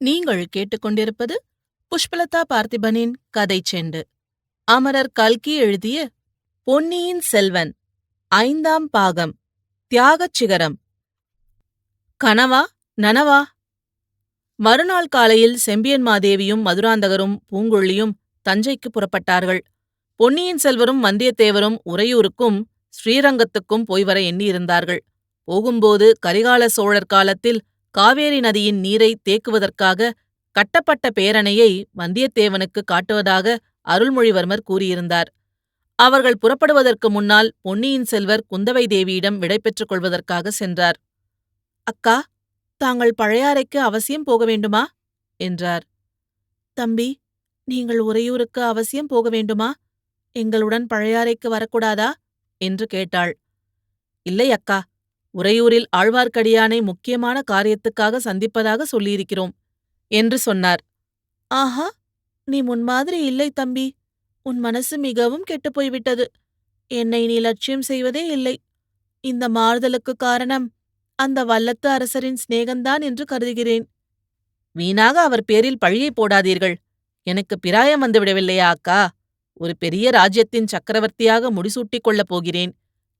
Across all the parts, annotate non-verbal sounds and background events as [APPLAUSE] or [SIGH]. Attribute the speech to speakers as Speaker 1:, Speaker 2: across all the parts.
Speaker 1: நீங்கள் கேட்டுக்கொண்டிருப்பது புஷ்பலதா பார்த்திபனின் கதை செண்டு. அமரர் கல்கி எழுதிய பொன்னியின் செல்வன் ஐந்தாம் பாகம் தியாகச் சிகரம். கனவா நனவா? மறுநாள் காலையில் செம்பியன் மாதேவியும் மதுராந்தகரும் பூங்குழியும் தஞ்சைக்கு புறப்பட்டார்கள். பொன்னியின் செல்வரும் வந்தியத்தேவரும் உறையூருக்கும் ஸ்ரீரங்கத்துக்கும் போய் வர எண்ணியிருந்தார்கள். போகும்போது கரிகால சோழர் காலத்தில் காவேரி நதியின் நீரை தேக்குவதற்காக கட்டப்பட்ட பேரணையை வந்தியத்தேவனுக்கு காட்டுவதாக அருள்மொழிவர்மர் கூறியிருந்தார். அவர்கள் புறப்படுவதற்கு முன்னால் பொன்னியின் செல்வர் குந்தவை தேவியிடம் விடைபெற்றுக் கொள்வதற்காக சென்றார். அக்கா தாங்கள் பழையாறைக்கு அவசியம் போக வேண்டுமா? என்றார். தம்பி நீங்கள் உறையூருக்கு அவசியம் போக வேண்டுமா? எங்களுடன் பழையாறைக்கு வரக்கூடாதா? என்று கேட்டாள். இல்லை அக்கா. உறையூரில் ஆழ்வார்க்கடியானை முக்கியமான காரியத்துக்காக சந்திப்பதாக சொல்லியிருக்கிறோம் என்று சொன்னார். ஆஹா நீ முன்மாதிரி இல்லை தம்பி. உன் மனசு மிகவும் கெட்டுப் போய்விட்டது. என்னை நீ லட்சியம் செய்வதே இல்லை. இந்த மாறுதலுக்கு காரணம் அந்த வல்லத்து அரசரின் சிநேகந்தான் என்று கருதுகிறேன். வீணாக அவர் பேரில் பழியை போடாதீர்கள். எனக்கு பிராயம் வந்துவிடவில்லையா அக்கா? ஒரு பெரிய ராஜ்யத்தின் சக்கரவர்த்தியாக முடிசூட்டிக் கொள்ளப் போகிறேன்.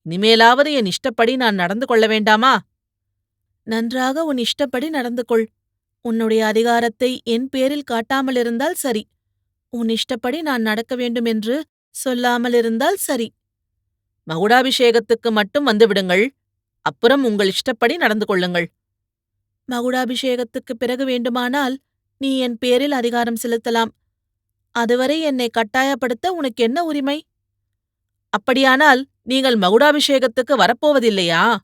Speaker 1: இனிமேலாவது என் இஷ்டப்படி நான் நடந்து கொள்ள வேண்டாமா? நன்றாக உன் இஷ்டப்படி நடந்து கொள். உன்னுடைய அதிகாரத்தை என் பேரில் காட்டாமலிருந்தால் சரி. உன் இஷ்டப்படி நான் நடக்க வேண்டுமென்று சொல்லாமலிருந்தால் சரி. மகுடாபிஷேகத்துக்கு மட்டும் வந்துவிடுங்கள். அப்புறம் உங்கள் இஷ்டப்படி நடந்து கொள்ளுங்கள். மகுடாபிஷேகத்துக்குப் பிறகு வேண்டுமானால் நீ என் பேரில் அதிகாரம் செலுத்தலாம். அதுவரை என்னை கட்டாயப்படுத்த உனக்கு என்ன உரிமை? அப்படியானால் நீங்கள் மகுடாபிஷேகத்துக்கு வரப்போவதில்லையா?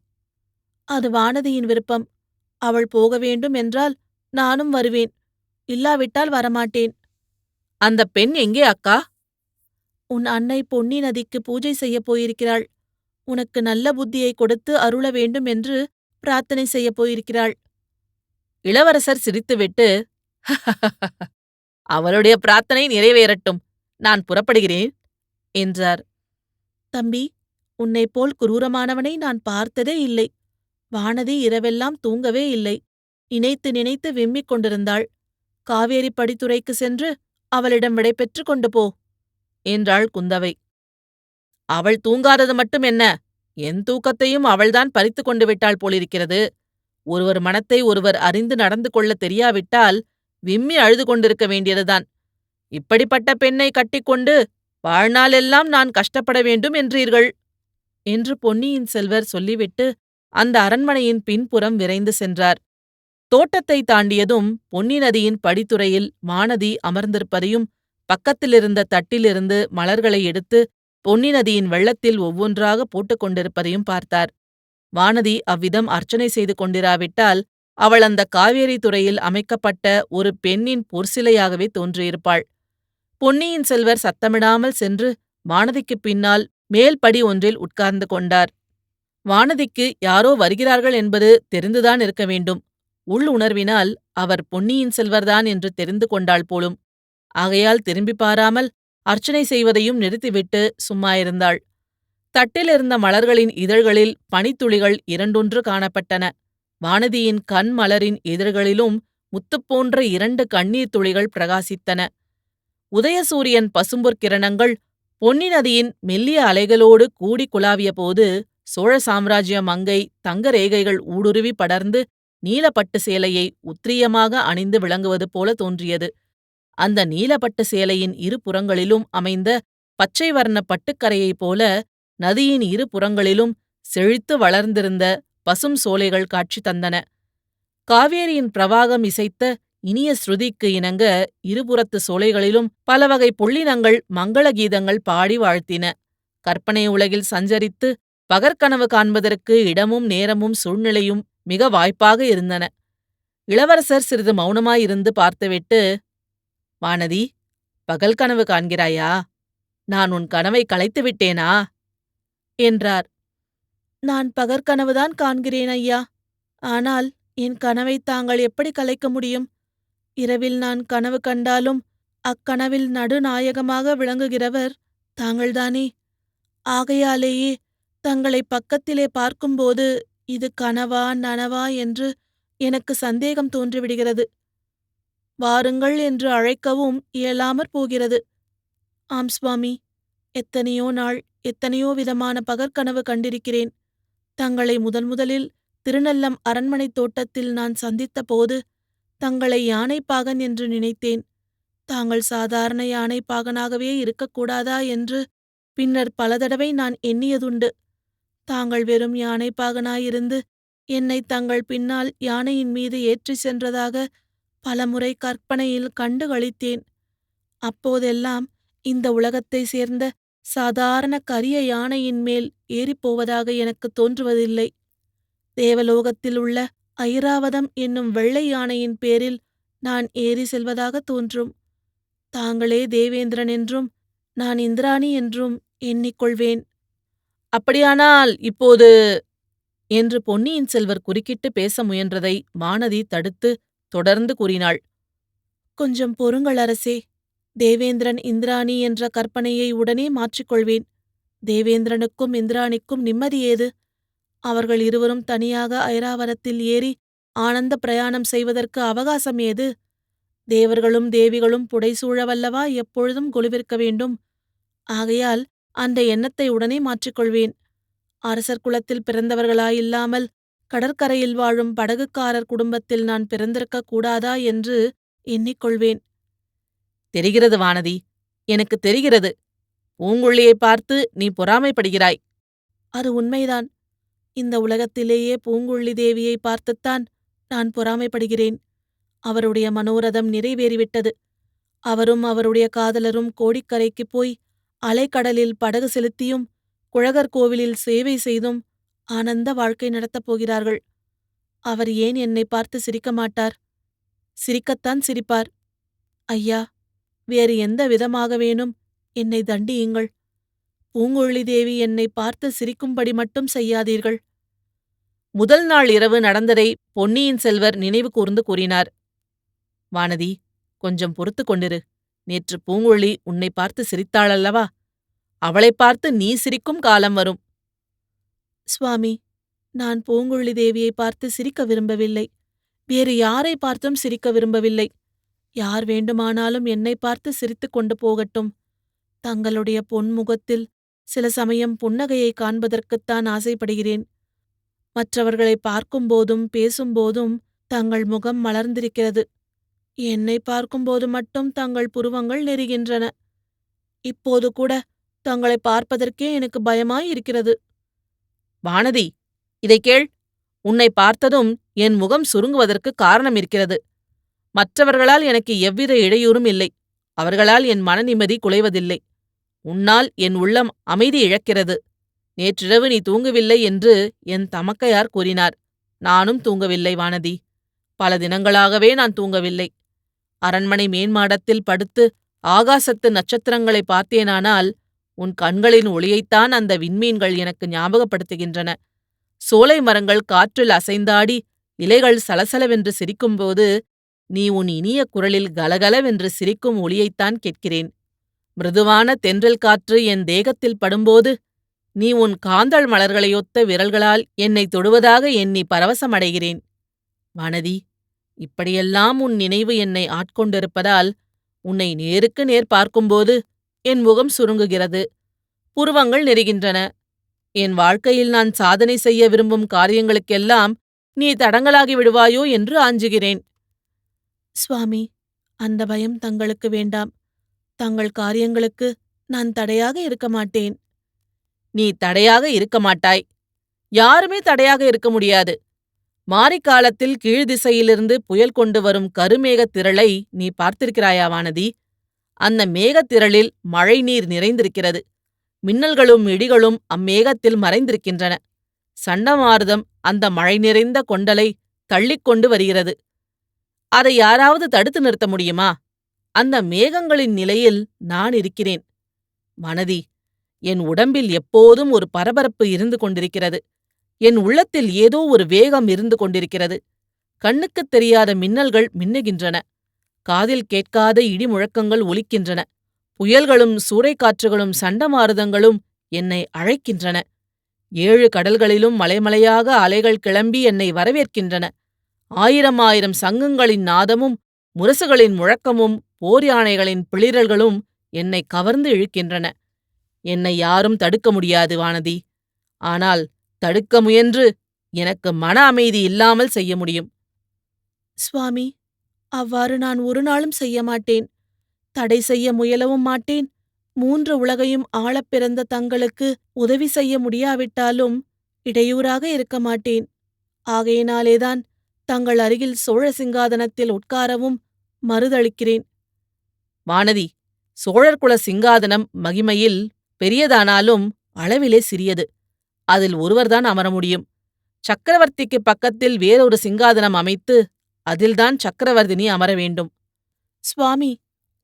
Speaker 1: அது வானதியின் விருப்பம். அவள் போக வேண்டும் என்றால் நானும் வருவேன். இல்லாவிட்டால் வரமாட்டேன். அந்த பெண் எங்கே அக்கா? உன் அன்னை பொன்னி நதிக்கு பூஜை செய்யப் போயிருக்கிறாள். உனக்கு நல்ல புத்தியை கொடுத்து அருள வேண்டும் என்று பிரார்த்தனை செய்யப் போயிருக்கிறாள். இளவரசர் சிரித்துவிட்டு [LAUGHS] அவளுடைய பிரார்த்தனை நிறைவேறட்டும். நான் புறப்படுகிறேன் என்றார். தம்பி உன்னை போல் குரூரமானவனை நான் பார்த்ததே இல்லை. வானதி இரவெல்லாம் தூங்கவே இல்லை. நினைத்து நினைத்து விம்மிக் கொண்டிருந்தாள். காவேரி படித்துறைக்கு சென்று அவளிடம் விடை பெற்றுக் கொண்டு போ என்றாள் குந்தவை. அவள் தூங்காதது மட்டும் என்ன? என் தூக்கத்தையும் அவள்தான் பறித்து கொண்டு விட்டாள் போலிருக்கிறது. ஒருவர் மனத்தை ஒருவர் அறிந்து நடந்து கொள்ள தெரியாவிட்டால் விம்மி அழுது கொண்டிருக்க வேண்டியதுதான். இப்படிப்பட்ட பெண்ணை கட்டிக்கொண்டு வாழ்நாளெல்லாம் நான் கஷ்டப்பட வேண்டும் என்றீர்கள். என்று பொன்னியின் செல்வர் சொல்லிவிட்டு அந்த அரண்மனையின் பின்புறம் விரைந்து சென்றார். தோட்டத்தை தாண்டியதும் பொன்னி நதியின் படித்துறையில் வானதி அமர்ந்திருப்பதையும் பக்கத்திலிருந்த தட்டிலிருந்து மலர்களை எடுத்து பொன்னி நதியின் வெள்ளத்தில் ஒவ்வொன்றாக போட்டுக்கொண்டிருப்பதையும் பார்த்தார். வானதி அவ்விதம் அர்ச்சனை செய்து கொண்டிராவிட்டால் அவள் அந்த காவேரி துறையில் அமைக்கப்பட்ட ஒரு பெண்ணின் பொற்சிலையாகவே தோன்றியிருப்பாள். பொன்னியின் செல்வர் சத்தமிடாமல் சென்று வானதிக்குப் பின்னால் மேல்படி ஒன்றில் உட்கார்ந்து கொண்டார். வானதிக்கு யாரோ வருகிறார்கள் என்பது தெரிந்துதான் இருக்க வேண்டும். உள் உணர்வினால் அவர் பொன்னியின் செல்வர்தான் என்று தெரிந்து கொண்டாள் போலும். ஆகையால் திரும்பி பாராமல் அர்ச்சனை செய்வதையும் நிறுத்திவிட்டு சும்மாயிருந்தாள் தட்டிலிருந்த மலர்களின் இதழ்களில் பனித்துளிகள் இரண்டொன்று காணப்பட்டன. வானதியின் கண் மலரின் இதழ்களிலும் முத்துப்போன்ற இரண்டு கண்ணீர் துளிகள் பிரகாசித்தன. உதயசூரியன் பசும்பொற் கிரணங்கள் பொன்னி நதியின் மெல்லிய அலைகளோடு கூடி குழாவியபோது சோழ சாம்ராஜ்ய மங்கை தங்க ரேகைகள் ஊடுருவி படர்ந்து நீலப்பட்டு சேலையை உத்திரியமாக அணிந்து விளங்குவது போல தோன்றியது. அந்த நீலப்பட்டு சேலையின் இரு புறங்களிலும் அமைந்த பச்சை வர்ண பட்டுக்கரையைப் போல நதியின் இரு புறங்களிலும் செழித்து வளர்ந்திருந்த பசும் சோலைகள் காட்சி தந்தன. காவேரியின் பிரவாகம் இசைத்த இனிய ஸ்ருதிக்கு இணங்க இருபுறத்து சோலைகளிலும் பல வகை புள்ளினங்கள் மங்கள கீதங்கள் பாடி வாழ்த்தின. கற்பனை உலகில் சஞ்சரித்து பகற்கனவு காண்பதற்கு இடமும் நேரமும் சூழ்நிலையும் மிக வாய்ப்பாக இருந்தன. இளவரசர் சிறிது மௌனமாயிருந்து பார்த்துவிட்டு வானதி பகல் கனவு காண்கிறாயா? நான் உன் கனவை கலைத்து விட்டேனா? என்றார். நான் பகற்கனவுதான் காண்கிறேன் ஐயா. ஆனால் என் கனவை தாங்கள் எப்படி கலைக்க முடியும்? இரவில் நான் கனவு கண்டாலும் அக்கனவில் நடுநாயகமாக விளங்குகிறவர் தாங்கள்தானே. ஆகையாலேயே தங்களை பக்கத்திலே பார்க்கும்போது இது கனவா நனவா என்று எனக்கு சந்தேகம் தோன்றிவிடுகிறது. வாருங்கள் என்று அழைக்கவும் இயலாமற் போகிறது. ஆம் சுவாமி எத்தனையோ நாள் எத்தனையோ விதமான பகற்கனவு கண்டிருக்கிறேன். தங்களை முதன் முதலில் திருநல்லம் அரண்மனைத் தோட்டத்தில் நான் சந்தித்த போது தங்களை யானைப்பாகன் என்று நினைத்தேன். தாங்கள் சாதாரண யானைப்பாகனாகவே இருக்கக்கூடாதா என்று பின்னர் பல தடவை நான் எண்ணியதுண்டு. தாங்கள் வெறும் யானைப்பாகனாயிருந்து என்னை தங்கள் பின்னால் யானையின் மீது ஏற்றிச் சென்றதாக பலமுறை கற்பனையில் கண்டு கழித்தேன் அப்போதெல்லாம் இந்த உலகத்தைச் சேர்ந்த சாதாரண கரிய யானையின் மேல் ஏறிப்போவதாக எனக்கு தோன்றுவதில்லை. தேவலோகத்தில் உள்ள ஐராவதம் என்னும் வெள்ளை யானையின் பேரில் நான் ஏறி செல்வதாக தோன்றும். தாங்களே தேவேந்திரன் என்றும் நான் இந்திராணி என்றும் எண்ணிக்கொள்வேன். அப்படியானால் இப்போது என்று பொன்னியின் செல்வர் குறுக்கிட்டு பேச முயன்றதை வானதி தடுத்து தொடர்ந்து கூறினாள். கொஞ்சம் பொறுங்கள் அரசே தேவேந்திரன் இந்திராணி என்ற கற்பனையை உடனே மாற்றிக்கொள்வேன். தேவேந்திரனுக்கும் இந்திராணிக்கும் நிம்மதி ஏது? அவர்கள் இருவரும் தனியாக ஐராவரத்தில் ஏறி ஆனந்த பிரயாணம் செய்வதற்கு அவகாசம் ஏது? தேவர்களும் தேவிகளும் புடைசூழவல்லவா எப்பொழுதும் கொலுவிருக்க வேண்டும். ஆகையால் அந்த எண்ணத்தை உடனே மாற்றிக்கொள்வேன். அரசர் குலத்தில் பிறந்தவர்களாயில்லாமல் கடற்கரையில் வாழும் படகுக்காரர் குடும்பத்தில் நான் பிறந்திருக்க கூடாதா என்று எண்ணிக்கொள்வேன். தெரிகிறது வானதி எனக்கு தெரிகிறது. பூங்குழியை பார்த்து நீ பொறாமைப்படுகிறாய். அது உண்மைதான். இந்த உலகத்திலேயே பூங்குழலி தேவியை பார்த்துத்தான் நான் பொறாமைப்படுகிறேன். அவருடைய மனோரதம் நிறைவேறிவிட்டது. அவரும் அவருடைய காதலரும் கோடிக்கரைக்குப் போய் அலைக்கடலில் படகு செலுத்தியும் குழகர் கோவிலில் சேவை செய்தும் ஆனந்த வாழ்க்கை நடத்தப் போகிறார்கள். அவர் ஏன் என்னை பார்த்து சிரிக்க மாட்டார்? சிரிக்கத்தான் சிரிப்பார். ஐயா வேறு எந்த விதமாகவேனும் என்னை தண்டியுங்கள். பூங்குழலி தேவி என்னை பார்த்து சிரிக்கும்படி மட்டும் செய்யாதீர்கள். முதல் நாள் இரவு நடந்ததை பொன்னியின் செல்வர் நினைவு கூர்ந்து கூறினார். வானதி கொஞ்சம் பொறுத்து கொண்டிரு. நேற்று பூங்குழலி உன்னை பார்த்து சிரித்தாளல்லவா? அவளைப் பார்த்து நீ சிரிக்கும் காலம் வரும். சுவாமி நான் பூங்குழலி தேவியை பார்த்து சிரிக்க விரும்பவில்லை. வேறு யாரை பார்த்தும் சிரிக்க விரும்பவில்லை. யார் வேண்டுமானாலும் என்னை பார்த்து சிரித்துக் கொண்டு போகட்டும். தங்களுடைய பொன்முகத்தில் சில சமயம் புன்னகையை காண்பதற்குத்தான் ஆசைப்படுகிறேன். மற்றவர்களை பார்க்கும்போதும் பேசும்போதும் தங்கள் முகம் மலர்ந்திருக்கிறது. என்னை பார்க்கும்போது மட்டும் தங்கள் புருவங்கள் நெறிகின்றன இப்போது கூட தங்களை பார்ப்பதற்கே எனக்கு பயமாயிருக்கிறது வானதி இதை கேள். உன்னை பார்த்ததும் என் முகம் சுருங்குவதற்கு காரணம் இருக்கிறது. மற்றவர்களால் எனக்கு எவ்வித இடையூறும் இல்லை. அவர்களால் என் மன நிம்மதி குலைவதில்லை. உன்னால் என் உள்ளம் அமைதி இழக்கிறது. நேற்றிரவு நீ தூங்கவில்லை என்று என் தமக்கையார் கூறினார். நானும் தூங்கவில்லை வானதி. பல தினங்களாகவே நான் தூங்கவில்லை. அரண்மனை மேன்மாடத்தில் படுத்து ஆகாசத்து நட்சத்திரங்களை பார்த்தேனானால் உன் கண்களின் ஒளியைத்தான் அந்த விண்மீன்கள் எனக்கு ஞாபகப்படுத்துகின்றன. சோலை மரங்கள் காற்றில் அசைந்தாடி இலைகள் சலசலவென்று சிரிக்கும்போது நீ உன் இனிய குரலில் கலகலவென்று சிரிக்கும் ஒளியைத்தான் கேட்கிறேன். மிருதுவான தென்றல் காற்று என் தேகத்தில் படும்போது நீ உன் காந்தள் மலர்களையொத்த விரல்களால் என்னை தொடுவதாக எண்ணி பரவசமடைகிறேன். வானதி இப்படியெல்லாம் உன் நினைவு என்னை ஆட்கொண்டிருப்பதால் உன்னை நேருக்கு நேர் பார்க்கும்போது என் முகம் சுருங்குகிறது. புருவங்கள் நெருகின்றன என் வாழ்க்கையில் நான் சாதனை செய்ய விரும்பும் காரியங்களுக்கெல்லாம் நீ தடங்களாகி விடுவாயோ என்று ஆஞ்சுகிறேன். சுவாமி அந்த பயம் தங்களுக்கு வேண்டாம். தங்கள் காரியங்களுக்கு நான் தடையாக இருக்க மாட்டேன். நீ தடையாக இருக்க மாட்டாய். யாருமே தடையாக இருக்க முடியாது. மாரிக்காலத்தில் கீழ்திசையிலிருந்து புயல் கொண்டு வரும் கருமேகத் திரளை நீ பார்த்திருக்கிறாயா வானதி? அந்த மேகத்திரளில் மழை நீர் நிறைந்திருக்கிறது. மின்னல்களும் இடிகளும் அம்மேகத்தில் மறைந்திருக்கின்றன. சண்டமாருதம் அந்த மழை நிறைந்த கொண்டலை தள்ளிக்கொண்டு வருகிறது. அதை யாராவது தடுத்து நிறுத்த முடியுமா? அந்த மேகங்களின் நிலையில் நான் இருக்கிறேன். மனதி என் உடம்பில் எப்போதும் ஒரு பரபரப்பு இருந்து கொண்டிருக்கிறது. என் உள்ளத்தில் ஏதோ ஒரு வேகம் இருந்து கொண்டிருக்கிறது. கண்ணுக்குத் தெரியாத மின்னல்கள் மின்னுகின்றன. காதில் கேட்காத இடி முழக்கங்கள் ஒலிக்கின்றன. புயல்களும் சூறைக்காற்றுகளும் சண்டமாருதங்களும் என்னை அழைக்கின்றன. ஏழு கடல்களிலும் மலைமலையாக அலைகள் கிளம்பி என்னை வரவேற்கின்றன. ஆயிரம் ஆயிரம் சங்கங்களின் நாதமும் முரசுகளின் முழக்கமும் போர் யானைகளின் பிளிரல்களும் என்னை கவர்ந்து இழுக்கின்றன. என்னை யாரும் தடுக்க முடியாது வானதி. ஆனால் தடுக்க முயன்று எனக்கு மன அமைதி இல்லாமல் செய்ய முடியும். சுவாமி அவ்வாறு நான் ஒரு நாளும் செய்ய மாட்டேன். தடை செய்ய முயலவும் மாட்டேன். மூன்று உலகையும் ஆளப் பிறந்த தங்களுக்கு உதவி செய்ய முடியாவிட்டாலும் இடையூறாக இருக்க மாட்டேன். ஆகையினாலேதான் தங்கள் அருகில் சோழ சிங்காதனத்தில் உட்காரவும் மறுதளிக்கிறேன். வானதி சோழர் குல சிங்காதனம் மகிமையில் பெரியதானாலும் அளவிலே சிறியது. அதில் ஒருவர்தான் அமர முடியும். சக்கரவர்த்திக்கு பக்கத்தில் வேறொரு சிங்காதனம் அமைத்து அதில்தான் சக்கரவர்த்தினி அமர வேண்டும். சுவாமி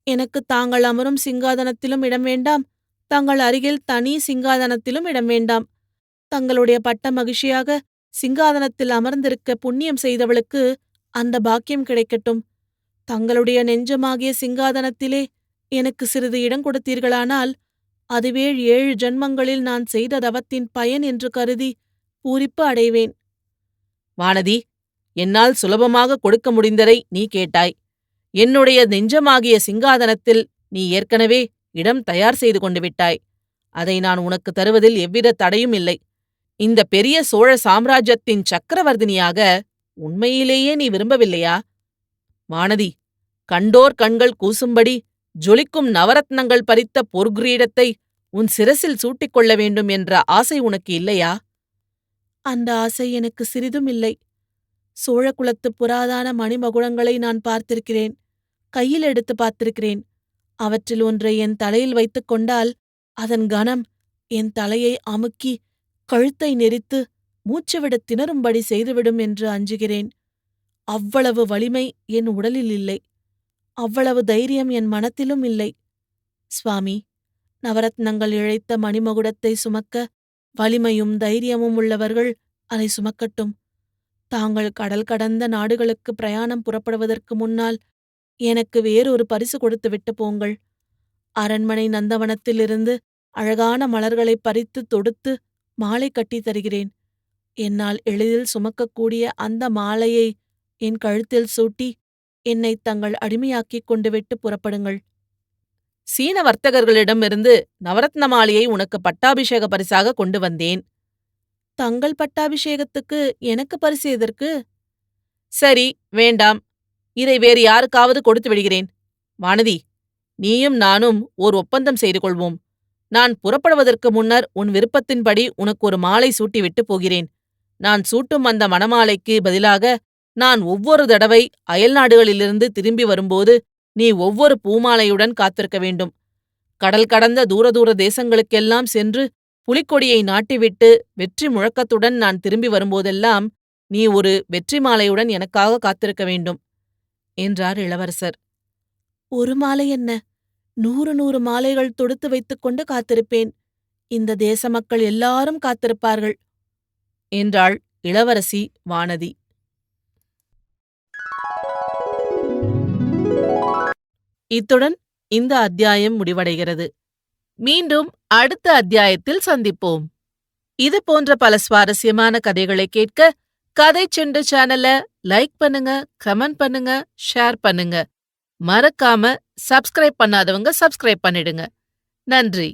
Speaker 1: எனக்கு தாங்கள் அமரும் சிங்காதனத்திலும் இடம் வேண்டாம். தங்கள் அருகில் தனி சிங்காதனத்திலும் இடம் வேண்டாம். தங்களுடைய பட்ட மகிழ்ச்சியாக சிங்காதனத்தில் அமர்ந்திருக்க புண்ணியம் செய்தவளுக்கு அந்த பாக்கியம் கிடைக்கட்டும். தங்களுடைய நெஞ்சமாகிய சிங்காதனத்திலே எனக்கு சிறிது இடம் கொடுத்தீர்களானால் அதுவே ஏழு ஜன்மங்களில் நான் செய்த தவத்தின் பயன் என்று கருதி பூரிப்பு அடைவேன். வானதி என்னால் சுலபமாக கொடுக்க முடிந்ததை நீ கேட்டாய். என்னுடைய நெஞ்சமாகிய சிங்காதனத்தில் நீ ஏற்கனவே இடம் தயார் செய்து கொண்டு விட்டாய். அதை நான் உனக்கு தருவதில் எவ்வித தடையும் இல்லை. இந்த பெரிய சோழ சாம்ராஜ்யத்தின் சக்கரவர்த்தினியாக உண்மையிலேயே நீ விரும்பவில்லையா? வானதி கண்டோர் கண்கள் கூசும்படி ஜொலிக்கும் நவரத்னங்கள் பறித்த பொற்கிரீடத்தை உன் சிரசில் சூட்டிக்கொள்ள வேண்டும் என்ற ஆசை உனக்கு இல்லையா? அந்த ஆசை எனக்கு சிறிதும் இல்லை. சோழகுலத்து புராதான மணிமகுடங்களை நான் பார்த்திருக்கிறேன் கையில் எடுத்து பார்த்திருக்கிறேன். அவற்றில் ஒன்றை என் தலையில் வைத்துக் கொண்டால் அதன் கனம் என் தலையை அமுக்கி கழுத்தை நெரித்து மூச்சுவிடத் திணறும்படி செய்துவிடும் என்று அஞ்சுகிறேன். அவ்வளவு வலிமை என் உடலில் இல்லை. அவ்வளவு தைரியம் என் மனத்திலும் இல்லை. சுவாமி நவரத்னங்கள் இழைத்த மணிமகுடத்தை சுமக்க வலிமையும் தைரியமும் உள்ளவர்கள் அதை சுமக்கட்டும். தாங்கள் கடல் கடந்த நாடுகளுக்கு பிரயாணம் புறப்படுவதற்கு முன்னால் எனக்கு வேறொரு பரிசு கொடுத்து விட்டு போங்கள். அரண்மனை நந்தவனத்திலிருந்து அழகான மலர்களை பறித்து தொடுத்து மாலை கட்டித் தருகிறேன். என்னால் எளிதில் சுமக்கக்கூடிய அந்த மாலையை என் கழுத்தில் சூட்டி என்னை தங்கள் அடிமையாக்கிக் கொண்டு விட்டு புறப்படுங்கள். சீன வர்த்தகர்களிடமிருந்து நவரத்ன மாலையை உனக்கு பட்டாபிஷேக பரிசாக கொண்டு வந்தேன். தங்கள் பட்டாபிஷேகத்துக்கு எனக்கு பரிசு எதற்கு? சரி வேண்டாம். இதை வேறு யாருக்காவது கொடுத்து விடுகிறேன். வானதி நீயும் நானும் ஓர் ஒப்பந்தம் செய்து கொள்வோம். நான் புறப்படுவதற்கு முன்னர் உன் விருப்பத்தின்படி உனக்கு ஒரு மாலை சூட்டிவிட்டு போகிறேன். நான் சூட்டும் அந்த மணமாலைக்கு பதிலாக நான் ஒவ்வொரு தடவை அயல்நாடுகளிலிருந்து திரும்பி வரும்போது நீ ஒவ்வொரு பூமாலையுடன் காத்திருக்க வேண்டும். கடல் கடந்த தூர தூர தேசங்களுக்கெல்லாம் சென்று புலிக்கொடியை நாட்டிவிட்டு வெற்றி முழக்கத்துடன் நான் திரும்பி வரும்போதெல்லாம் நீ ஒரு வெற்றி மாலையுடன் எனக்காக காத்திருக்க வேண்டும் என்றார் இளவரசர். ஒரு மாலை என்ன? நூறு நூறு மாலைகள் தொடுத்து வைத்துக் கொண்டு காத்திருப்பேன். இந்த தேச மக்கள் எல்லாரும் காத்திருப்பார்கள். என்றாள் இளவரசி வானதி. இத்துடன் இந்த அத்தியாயம் முடிவடைகிறது. மீண்டும் அடுத்த அத்தியாயத்தில் சந்திப்போம். இது போன்ற பல சுவாரஸ்யமான கதைகளை கேட்க கதை செண்டு சேனல லைக் பண்ணுங்க கமெண்ட் பண்ணுங்க ஷேர் பண்ணுங்க. மறக்காம சப்ஸ்கிரைப் பண்ணாதவங்க சப்ஸ்கிரைப் பண்ணிடுங்க. நன்றி.